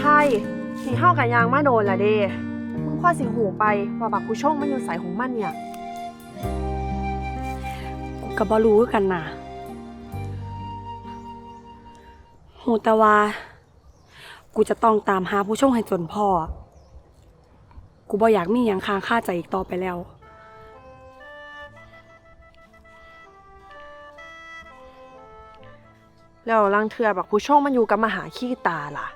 ไพ่สีเฮากันยางมาโดนละเด้มึงพ่อสิหูไปว่าบักผู้ชงมันอยู่ใสของมันเนี่ยกูก็บ่รู้คือกันน่ะหูแต่ว่า กูจะต้องตามหาผู้ช่งให้จนพ่อ กูบ่อยากมีหยังค้างคาใจอีกต่อไปแล้ว แล้วลังเทือบักผู้ชงมันอยู่กับมหาขี้ตาล่ะ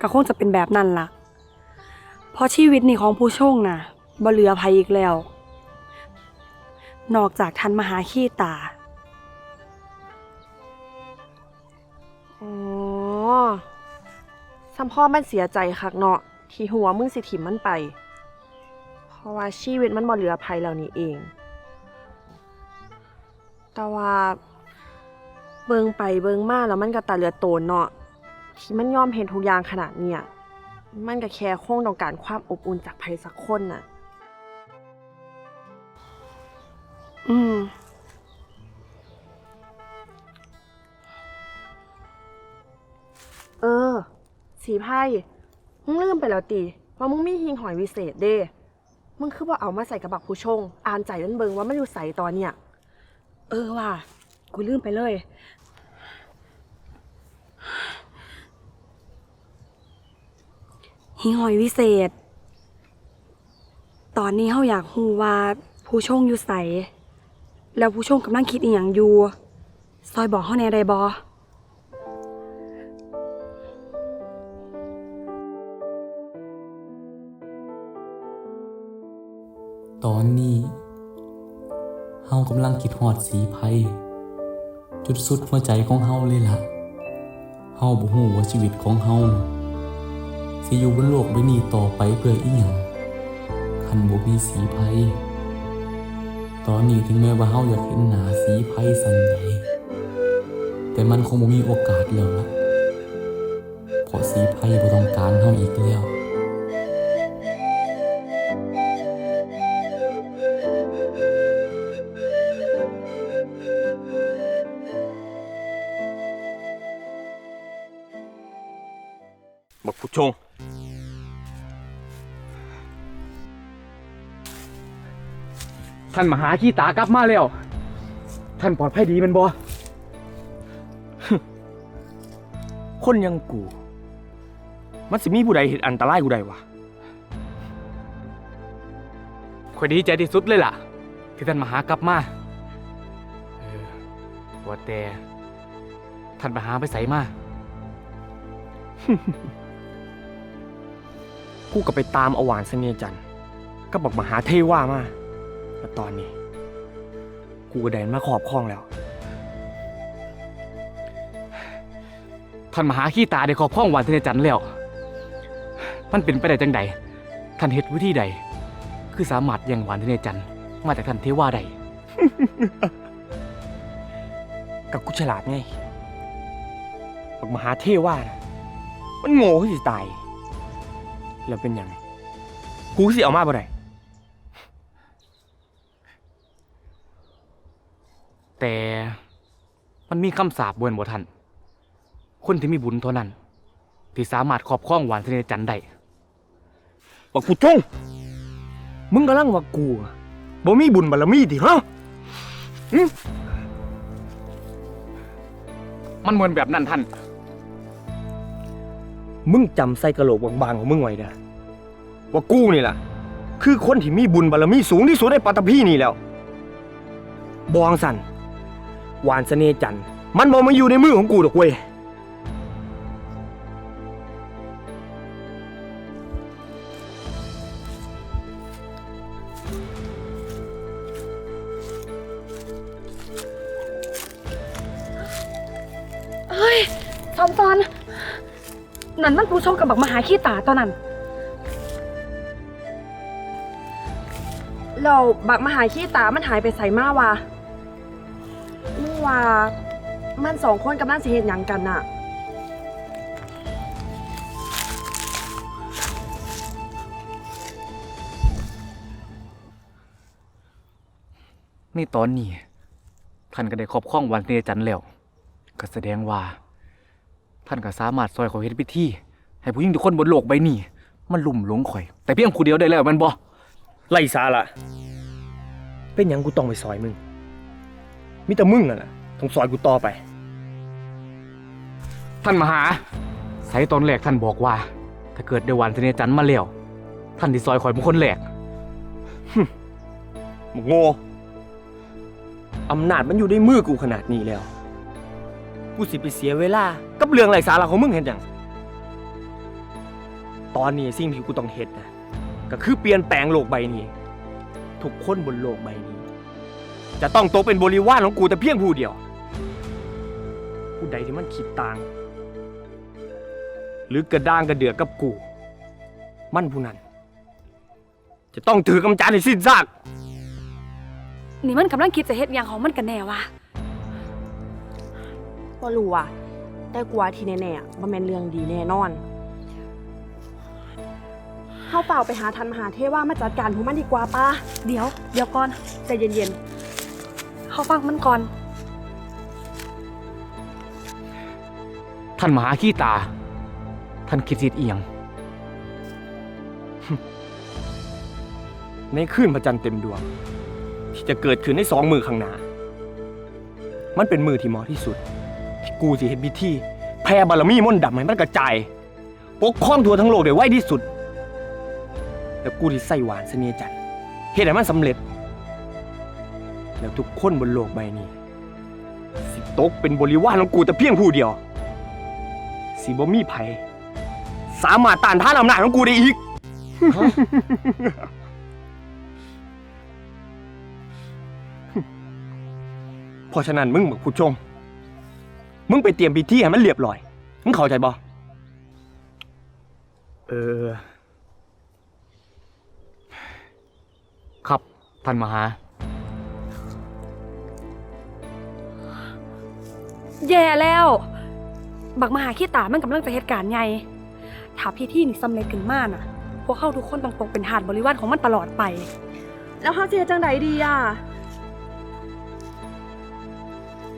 ก็คงจะเป็นแบบนั้นล่ะ เพราะชีวิตนี่ของผู้ช่งน่ะบ่เหลือภัยอีกแล้ว นอกจากทันมหาขี้ตา อ๋อซัมพ่อมันเสียใจคักเนาะที่หัวมึงสิถิมมันไป เพราะว่าชีวิตมันบ่เหลือภัยแล้วนี่เอง แต่ว่าเบิงไปเบิงมาแล้วมันก็ตาเหลือโตนเนาะ ที่มันยอมเห็นทุกอย่างขนาดเนี้ยมันก็แค่คงต้องการความอบอุ่นจากใครสักคนน่ะ อืม เออ สีไพ่มึงลืมไปแล้วติว่ามึงมีหิงหอยวิเศษเด้ มึงคือว่าเอามาใส่กระบักผู้ชง อ่านใจนั่นเบิงว่ามันอยู่ใส่ตอนเนี้ยเออว่ะ กูลืมไปเลย หิงหอยวิเศษ ตอนนี้เฮาอยากฮู้ว่าผู้ชงอยู่ไสแล้วผู้ชงกำลังคิดอีหยังอยู่ ซอยบอกเฮาแน่ได้บ่ตอนนี้เฮากำลังคิดหอดสีไพจุดสุดหัวใจของเฮาเลยล่ะเฮาบ่ฮู้ว่าชีวิตของเฮา สิอยู่บนโลกใบนี้ต่อไปเพื่ออีหยังคันบ่มีสีไพตอนนี้ถึงแม้ว่าเฮาอยากเห็นหน้าสีไพสันใดแต่มันคงบ่มีโอกาสแล้วล่ะเพราะสีไพบ่ต้องการเฮาอีกแล้วบักผู้ชง ท่านมหาขี้ตากลับมาแล้ว ท่านปลอดภัยดีแมันบ่คนอยังกู มันสิมีผู้ใดเห็นอันตรายกูได้วะข่อยดีใจที่สุดเลยล่ะ ที่ท่านมหากลับมาเออว่าแต่ ท่านมหาไปใส่มา กูก็ไปตามเอาหวานเสนียจันทร์ก็บอกมหาเทว่ามา แล้วตอนนี้ กูก็แดนมาขอบคล้องแล้ว ท่านมหาขี้ตาได้ขอบคล้องหวานเสนียจันทร์แล้ว มันเป็นไปได้จังใดท่านเฮ็ดวิธีใด คือสามารถย่งหวานเสนียจันทร์มาจากท่านเทว่าใด กับกูฉลาดไงบอกมหาเทว่านะมันโง่ที่ตาย แล้วเป็นยังกูสิเอามาบ่ได้ แต่มันมีคำสาปบนบ่ทันคนที่มีบุญเท่านั้น ที่สามารถครอบครองหวานเสน่ห์จันทร์ได้บอกผู้จงมึงกำลังว่ากูอะบ่มีบุญบารมีดิฮะหึมันเหมือนแบบนั้นท่าน มึงจำใส่กระโหลกบางๆของมึงไว้นะว่ากูนี่ล่ะคือคนที่มีบุญบารมีสูงที่สุดในปัตตภีนี่แล้ว บองสัน หวานเสน่ห์จันทร์มันบอกมาอยู่ในมือของกูดอกเว้ย เฮ้ยซอมซอนนั่นมันผู้ชงกับบักมหาขี้ตาตอนนั้นเราบักมหาขี้ตามันหายไปใส่มาวะ ว่ามันสองคนกำลังสิเหตุหยังกันน่ะนี่ตอนนี้ท่านก็ได้ครอบครองหวานเสน่ห์จันทร์แล้ว ก็แสดงว่า ท่านก็สามารถซอยเขอเฮ็ดพิธีให้ผู้หญิงทุกคนบนโลกใบนี้ มันลุ่มหลงข่อย แต่เพียงผู้เดียวได้แล้วแมันบ่ไล่ซาละเป็นหยังกูต้องไปซอยมึงมิแต่มึงน่ะนะ ต้องซอยกูต่อไป ท่านมหาใส่ตอนแรกท่านบอกว่า ถ้าเกิดได้วันเสน่ห์จันทร์มาแล้วท่านที่ซอยข่อยเป็นคนแรกมึงโง่อำนาจมันอยู่ในมือกูขนาดนี้แล้ว กูสิไปเสียเวลา กับเรื่องไร้สาระของมึงเห็นยังตอนนี้สิ่งที่กูต้องเฮ็ดนะก็คือเปลี่ยนแปลงโลกใบนี้ ทุกคนบนโลกใบนี้ จะต้องตกเป็นบริวารของกูแต่เพียงผู้เดียว ผู้ใดที่มันคิดต่าง หรือกระด้างกระเดือกกับกู มันผู้นั้น จะต้องถือกำจานให้สิ้นซาก นี่มันกำลังคิดจะเฮ็ดหยังของมันกันแน่วะบ่รู้อะแต่กลัวาที่แน่ๆอะบ่แม่นเรื่องดีแน่นอนเฮาเปล่าไปหาทันมหาเทว่ามาจัดการพวกมันดีกว่าป้าเดี๋ยว เดี๋ยวก่อนใจเย็นๆ เขาฟังมันก่อน ท่านมหาขี้ตา ท่านคิดสิทเอียง ในคืนพระจันทร์เต็มดวง ที่จะเกิดขึ้นในสองมือข้างหน้า มันเป็นมือที่เหมาะที่สุด ที่กูสิเห็นพิธีแผ่บารมีมนต์ดำให้มันกระจาย ปกครองทั่วทั้งโลกได้ไวที่สุด แล้วกูที่ใส่หวานเสน่ห์จันทร์เฮ็ดให้มันสำเร็จ แล้วทุกคนบนโลกใบนี้ สิตกเป็นบริวารของกูแต่เพียงผู้เดียว สิบ่มีไผสามารถต้านทานอำนาจของกูได้อีก เพราะฉะนั้นมึงบอกผู้ชม มึงไปเตรียมพิธีให้มันเรียบร้อย มึงเข้าใจบ่เออ ครับท่านมหา แย่แล้ว บักมหาขี้ตามันกำลังจะเหตุการณ์ใหญ่ถ้าพิธีนี่สำเร็จขึ้นมาน่ะ พวกเขาทุกคนต้องตกเป็นทาสบริวารของมันตลอดไป แล้วเฮาสิเฮ็ดจังไดดีอะ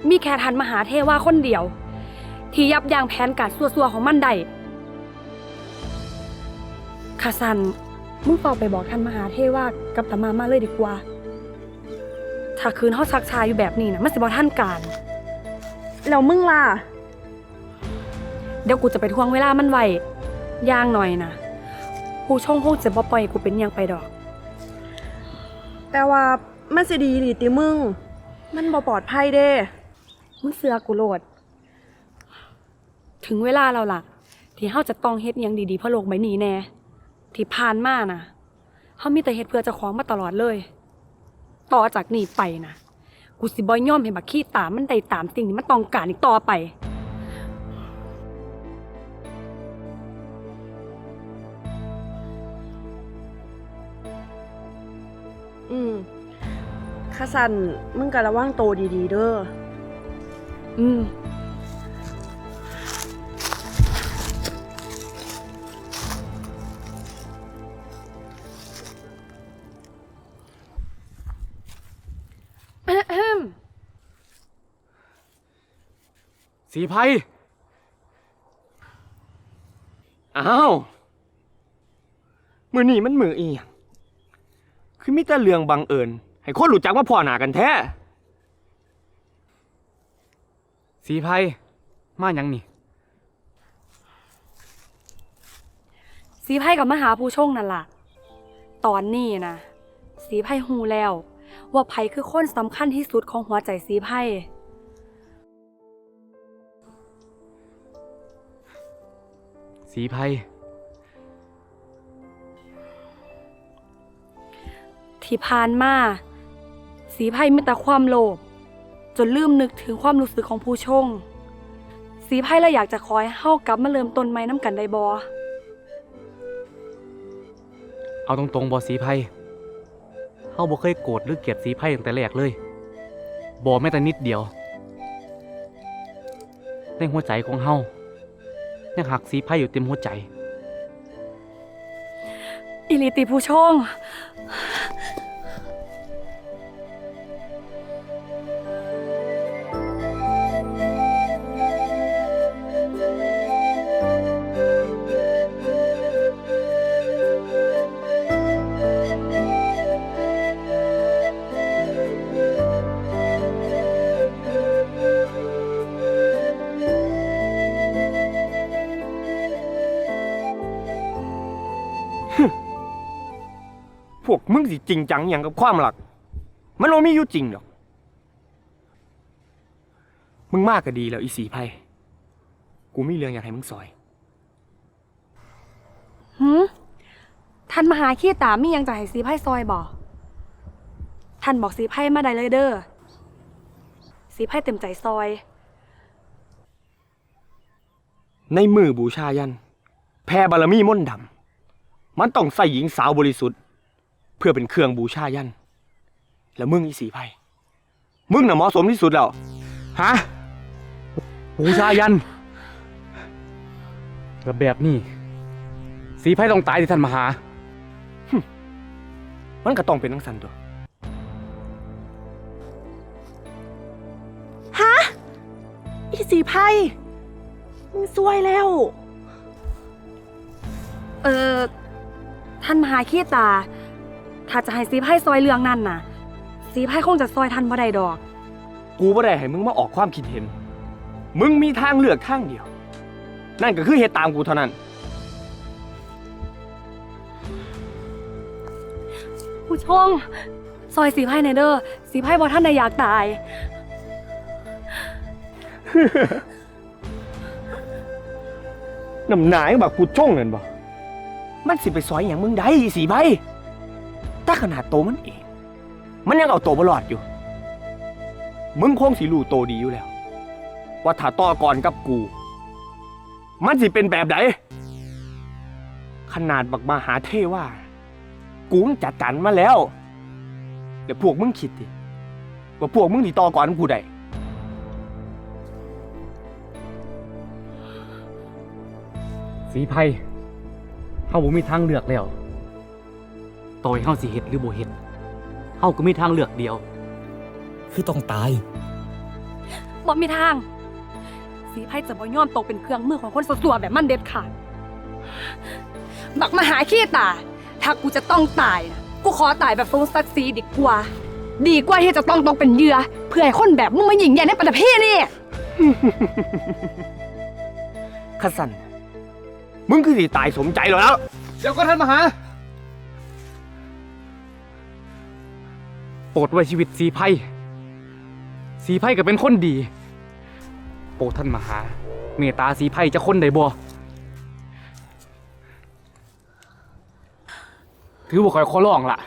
มีแค่ทันมหาเทวาคนเดียว ที่ยับยั้งแผนการซัวๆของมันได้คาซันมึงเฝ้าไปบอกทันมหาเทวากับตามามาเลยดีกว่า ถ้าคืนเขาชักชายอยู่แบบนี้นะมันสิบอท่านการ แล้วมึงล่ะ เดี๋ยวกูจะไปทวงเวลามันไว้ย่างหน่อยนะผู้ช่องคงจะบ่ปล่อยให้กูเป็นหยังไปดอก แต่ว่ามันสิดีหรือติมึง มันบ่ปลอดภัยเด้มึงเสือกูโลด ถึงเวลาเราล่ะที่เฮาจะต้องเฮ็ดหยังดีๆเพื่อโลกใบนี้แน่ ที่ผ่านมาน่ะเฮามีแต่เฮ็ดเพื่อเจ้าของมาตลอดเลย ต่อจากนี้ไปนะกูสิบ่ยอมให้บักขี้ตามันได้ตามสิ่งที่มันต้องการอีกต่อไปาสันมึงก็ระวังโตวดีๆเด้อ อืมอะแฮมสีไพ่อ้าว มือนี่มันมืออีหยังคือมีแต่เรื่องบังเอิญ ให้คนรู้จักว่าพ่อหนากันแท้ สีไพ่มาหยังนี่ สีไพ่กับมหาผู้ชงนั่นล่ะ ตอนนี้นะสีไพ่ฮูแล้ว ว่าไพ่คือคนสำคัญที่สุดของหัวใจสีไพ่สีไพ่ที่ผ่านมา สีไพ่มีแต่ความโลภจนลืมนึกถึงความรู้สึกของผู้ชง สีไพ่เลยอยากจะคอยเฮากลับมาเริ่มต้นใหม่น้ำกันได้บอเอาตรงๆบอสีไพ่เฮาบ่เคยโกรธหรือเกลียดสีไพ่ตั้งแต่แรกเลยบอแม้แต่นิดเดียว ในหัวใจของเฮายังหักสีไพ่อยู่เต็มหัวใจ อิลิติผู้ชง มึงสิจริงจังอย่างกับความหลัก มันโอมีอยู่จริงดอก มึงมากก็ดีแล้วอีสีไพ่กูมีเรื่องอยากให้มึงซอย หืมท่านมหาขี้ตามีหยังจะให้สีไพ่ซอยบ่ท่านบอกสีไพ่มาได้เลยเด้อ สีไพ่เต็มใจซอย ในมือบูชายัน แพ่บารมีมนต์ดำ มันต้องใส่หญิงสาวบริสุทธิ์เพื่อเป็นเครื่องบูชายัน แล้วมึงอีสีไพมึงน่ะเหมาะสมที่สุดแล้ว ฮะ บูชายันก็แบบนี้ สีไพ่ต้องตายที่ท่านมหา มันก็ต้องเป็นทั้งสันตัวอีสีไพ่มึงซวยแล้ว เออ ท่านมหาขี้ตา ถ้าจะให้สีไพ่ซอยเรื่องนั้นน่ะสีไพ่คงจะซอยท่านบ่ได้ดอก กูไม่ได้ให้มึงมาออกความคิดเห็น มึงมีทางเลือกทางเดียว นั่นก็คือเหตุตามกูเท่านั้น ผู้ชงซอยสีไพ่ในเด้อสีไพ่บ่ท่านใดอยากตาย น้ำหนายบักกูจ้องเงินบ่มันสิไปซอยอย่างมึงได้อีสีใบ ถ้าขนาดโตมันเอง มันยังเอาโตวมาหลอดอยู่ มึงคงสิรู้โตดีอยู่แล้ว ว่าถ้าต่อก่อนกับกู มันสิเป็นแบบไหนขนาดบักมาหาเทว่า กูมันจัดการมาแล้ว เดี๋ยวพวกมึงคิดดิว่าพวกมึงที่ต่อก่อนกูได้ สีไพ่เฮาบ่มีทางเลือกแล้ว ต่อยเฮาสิเฮ็ดหรือบ่เฮ็ดเฮาก็มีทางเลือกเดียว คือต้องตาย บ่มีทาง สีไพ่จะบ่ยอมตกเป็นเครื่องมือของคนสัวๆแบบมันเด็ดขาดบักมาหาขี้ตา ถ้ากูจะต้องตายนะกูขอตายแบบทรงศักดิ์ศรีดีกว่า ดีกว่าที่จะต้องตกเป็นเหยื่อเพื่อให้คนแบบมึงมาหยิ่งใหญ่ในปัตตภีนี่ ขสัน มึงคือสิตายสมใจแล้ว เดี๋ยวก็ท่านมหา โปรดไว้ชีวิตสีไพ่สีไพ่ก็เป็นคนดี โปรดท่านมหา เมตตาสีไพ่จะคนใดบ่ถือว่าคอยขอร้องล่ะ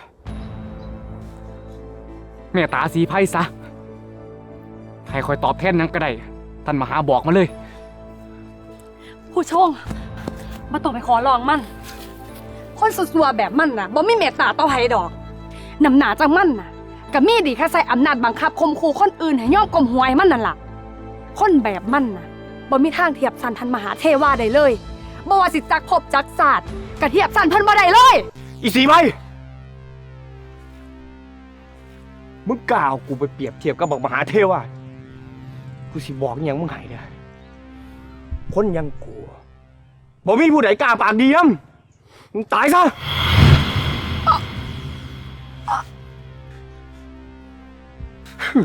เมตตาสีไพ่ซะให้คอยตอบแทนหยังก็ได้ ท่านมหาบอกมาเลย ผู้ชงมาต้องไปขอลองมัน คนสัวๆแบบมันน่ะบ่มีเมตตาต่อไผดอกนำหนาจังมันน่ะ ก็มีดีแค่ใส่อำนาจบังคับข่มขู่คนอื่นให้ยอมกลมหัวให้มันนั่นล่ะ คนแบบมันน่ะบ่มีทางเทียบสันทันมหาเทวาได้เลยบ่ว่าสิจักภพจักศาสตร์ก็เทียบสันเพิ่นบ่ได้เลย อีสีใบมึงกล่าวกูไปเปรียบเทียบกับบอกมหาเทวากูสิบอกอยังมึงหายเด้อคนอยังกูบ่มีผู้ใดกล้าปากดีน้ำมึงตายซะ ส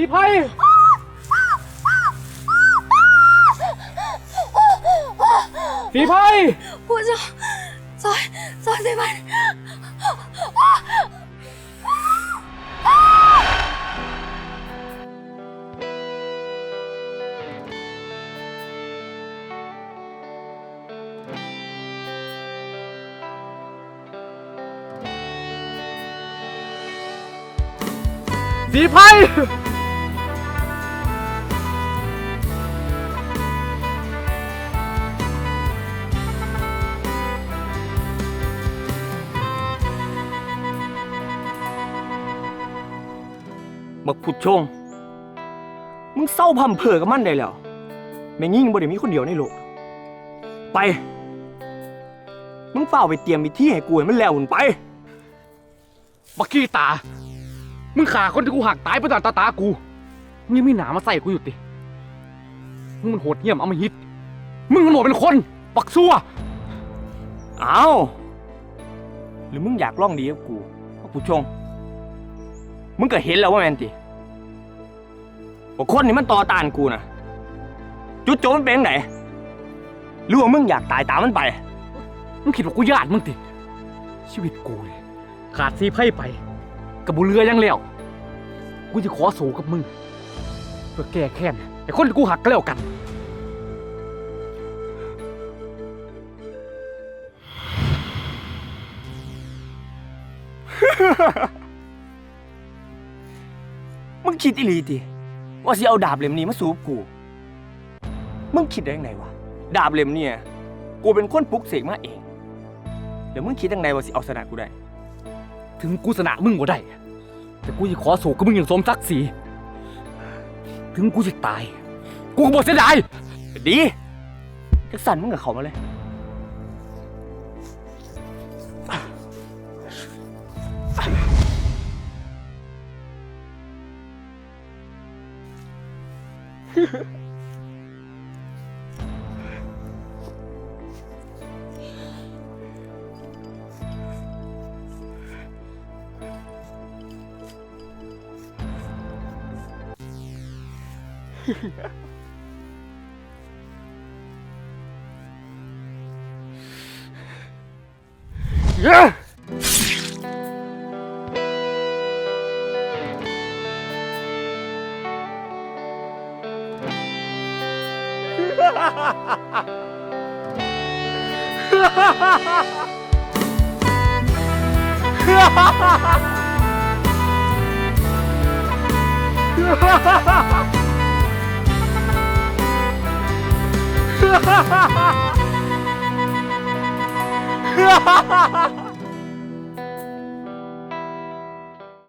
ีไพ่สีไพ่ ผู้ชงซอยซอยสิมัน สีไพ่บักผุดชง มึงเศร้าพำเพอกับมันได้แล้วแม่งยิ่งบ่ได้มีคนเดียวในโลก ไป มึงเฝ้าไปเตรียมวิธีให้กูให้มันแล้วหุ่นไป บักขี้ตา มึงฆ่าคนที่กูหักตายไปต่อตาตากู มึงยังมีหนามาใส่กูอยู่ติ มึงมันโหดเหี้ยมเอามาฮิต มึงมันโหดเป็นคนบักซัวอ้าว หรือมึงอยากล่องดีกับกูบักผุดชง มึงก็เห็นแล้วว่าแมนติว่าคนนี่มันต่อต้านกูนะจุดโจมมันเป็นไหนหรือว่ามึงอยากตายตามมันไป มึงคิดว่ากูญาติมึงติ ชีวิตกูเนี่ยขาดซีไพ่ไป กับบุเรือยังแล้วกูจะขอสู้กับมึง เพื่อแก้แค้นไอ้คนที่กูหักก็แล้วกัน มึงคิดอีหลีติว่าสิเอาดาบเล่มนี้มาสู้กับกู มึงคิดได้ยังไงวะ ดาบเล่มเนี่ย กูเป็นคนปลุกเสกมาเองเดี๋ยวมึงคิดยังไงว่าสิเอาชนะกูได้ ถึงกูสนะมึงบ่ได้ แต่กูจะขอสู้กับมึงอย่างสมศักดิ์ศรี ถึงกูจะตาย กูก็บ่เสียดาย ดีจักสันมึงกับเขามาเลย ha ha ha!